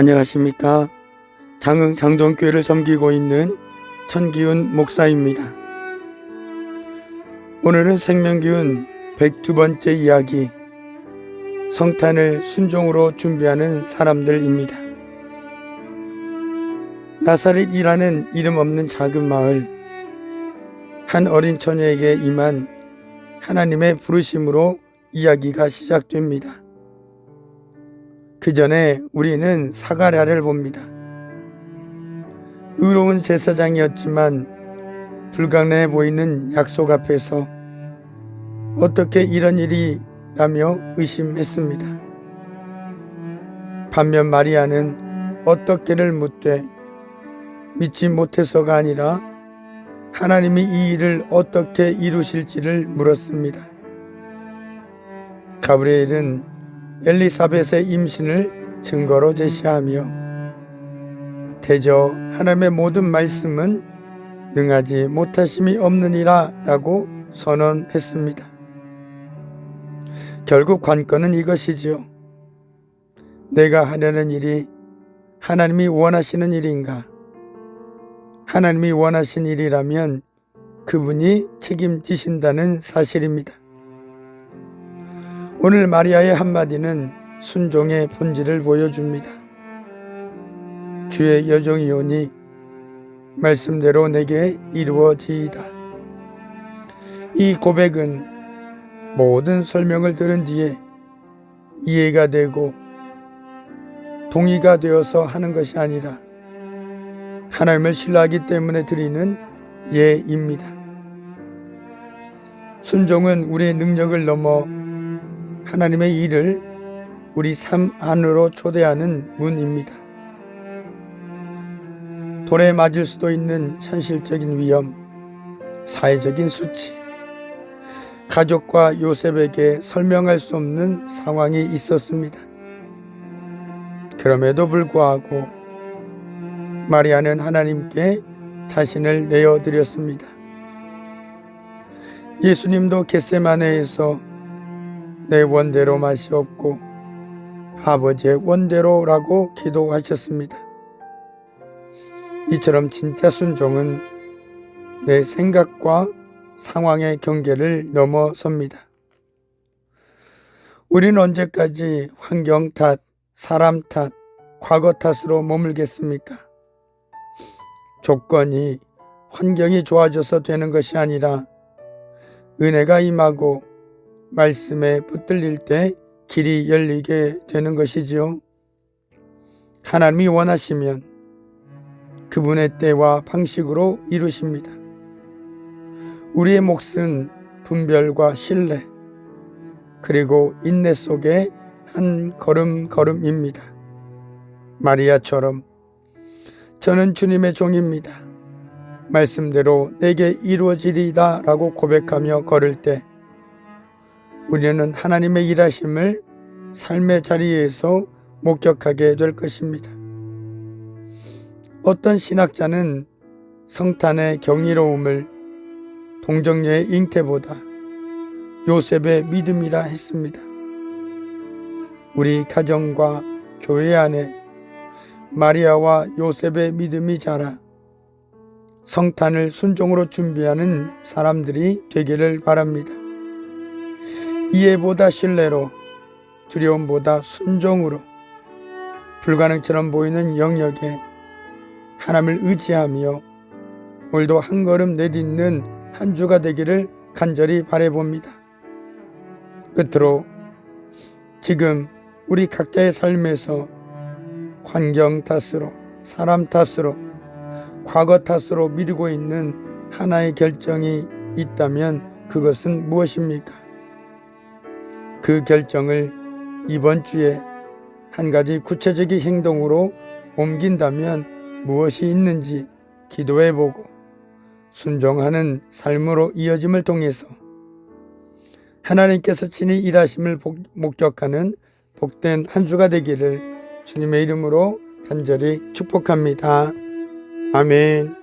안녕하십니까. 장흥 장동교회를 섬기고 있는 천기훈 목사입니다. 오늘은 생명기운 102번째 이야기, 성탄을 순종으로 준비하는 사람들입니다. 나사렛이라는 이름 없는 작은 마을, 한 어린 처녀에게 임한 하나님의 부르심으로 이야기가 시작됩니다. 그 전에 우리는 사가랴를 봅니다. 의로운 제사장이었지만 불가능해 보이는 약속 앞에서 어떻게 이런 일이 라며 의심했습니다. 반면 마리아는 어떻게를 묻되 믿지 못해서가 아니라 하나님이 이 일을 어떻게 이루실지를 물었습니다. 가브리엘은 엘리사벳의 임신을 증거로 제시하며 대저 하나님의 모든 말씀은 능하지 못하심이 없느니라 라고 선언했습니다. 결국 관건은 이것이지요. 내가 하려는 일이 하나님이 원하시는 일인가? 하나님이 원하신 일이라면 그분이 책임지신다는 사실입니다. 오늘 마리아의 한마디는 순종의 본질을 보여줍니다. 주의 여종이오니 말씀대로 내게 이루어지이다. 이 고백은 모든 설명을 들은 뒤에 이해가 되고 동의가 되어서 하는 것이 아니라 하나님을 신뢰하기 때문에 드리는 예입니다. 순종은 우리의 능력을 넘어 하나님의 일을 우리 삶 안으로 초대하는 문입니다. 돌에 맞을 수도 있는 현실적인 위험, 사회적인 수치, 가족과 요셉에게 설명할 수 없는 상황이 있었습니다. 그럼에도 불구하고 마리아는 하나님께 자신을 내어드렸습니다. 예수님도 겟세마네에서 내 원대로 없고 아버지의 원대로라고 기도하셨습니다. 이처럼 진짜 순종은 내 생각과 상황의 경계를 넘어섭니다. 우리는 언제까지 환경 탓, 사람 탓, 과거 탓으로 머물겠습니까? 조건이, 환경이 좋아져서 되는 것이 아니라 은혜가 임하고 말씀에 붙들릴 때 길이 열리게 되는 것이지요. 하나님이 원하시면 그분의 때와 방식으로 이루십니다. 우리의 몫은 분별과 신뢰, 그리고 인내 속의 한 걸음 걸음입니다. 마리아처럼 저는 주님의 종입니다. 말씀대로 내게 이루어지리다 라고 고백하며 걸을 때 우리는 하나님의 일하심을 삶의 자리에서 목격하게 될 것입니다. 어떤 신학자는 성탄의 경이로움을 동정녀의 잉태보다 요셉의 믿음이라 했습니다. 우리 가정과 교회 안에 마리아와 요셉의 믿음이 자라 성탄을 순종으로 준비하는 사람들이 되기를 바랍니다. 이해보다 신뢰로 두려움보다 순종으로 불가능처럼 보이는 영역에 하나님을 의지하며 오늘도 한 걸음 내딛는 한 주가 되기를 간절히 바래봅니다. 끝으로 지금 우리 각자의 삶에서 환경 탓으로 사람 탓으로 과거 탓으로 미루고 있는 하나의 결정이 있다면 그것은 무엇입니까? 그 결정을 이번 주에 한 가지 구체적인 행동으로 옮긴다면 무엇이 있는지 기도해 보고 순종하는 삶으로 이어짐을 통해서 하나님께서 친히 일하심을 목격하는 복된 한 주가 되기를 주님의 이름으로 간절히 축복합니다. 아멘.